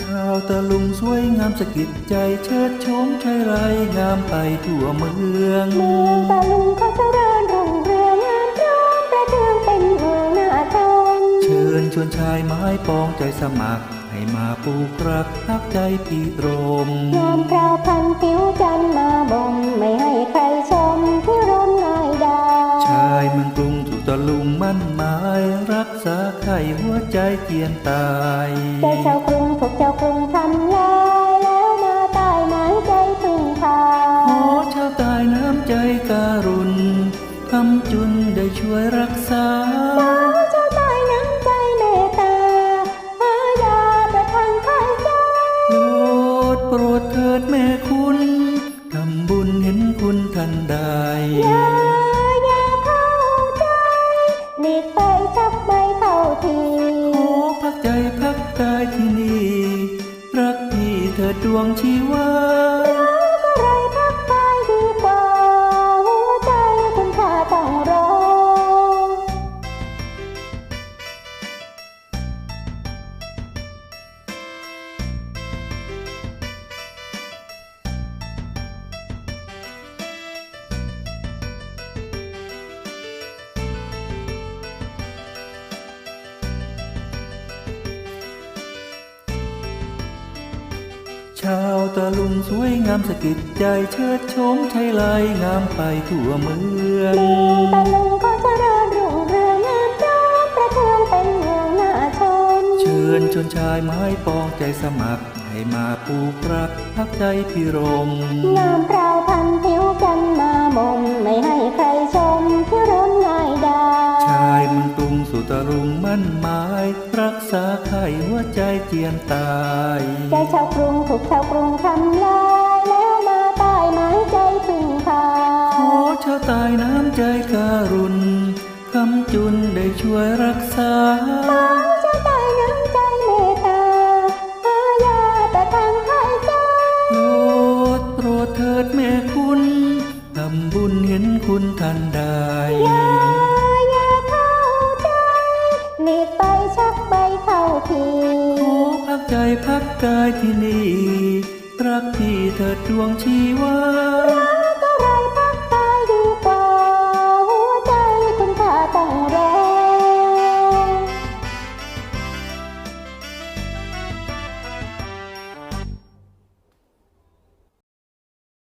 ชาวตะลุงสวยงามสะกิดใจเชิดชมชายไรงามไปทั่วเมืองเมืองตะลุงเขาเจริญรุ่งเรืองงามพร้อมประเทืองเป็นเมืองน่าชมเชิญชวนชายไม้ปองใจสมัคร ให้มาปลูกรักพักใจพี่รมงามพราวพันผิวจันทร์มาบ่มไม่ให้ใครชม ลุงมั่นหมายรักษาไข่หัวใจเจียนตายใจชาวกรุงถูกเจ้ากรุงทำลายแล้วมาตายหมายใจพึ่งพาขอชาวใตายน้ำใจการุณคำจุนได้ช่วยรักษาขอเจ้าตายน้ำใจเมตตาหายาประทังคายใจโปรดโปรดเถิดแม่คุณทำบุญเห็นคุณทันใด วงชีวา ชาวตะลุงสวยงามสะกิดใจเชิดชมชายลายงามไปทั่วเมืองเมืองตะลุงเขาเจริญรุ่งเรืองงามพร้อมประเทืองเป็นเมืองน่าชม เชิญชวนชายไม้ปองใจสมัคร ให้มาปลูกรักพักใจพิรมงามพราวพันผิวจันทร์มาบ่มไม่ให้ใคร หัวใจเจียนตายใจชาวกรุงถูกชาวกรุงทำลายแล้วมาตายหมายใจพึ่งพาขอชาวใตายน้ำใจการุณคำจุนได้ช่วยรักษาเจ้าตายน้ำใจเมตตาหายาแต่ทางหายใจโปรดโปรดเถิดแม่คุณทำบุญเห็นคุณทันใดอย่าอย่าเข้าใจหลีกไปชักไป เข้าทีขอพักใจพักกายที่นี่ รักที่เถิดดวงชีวา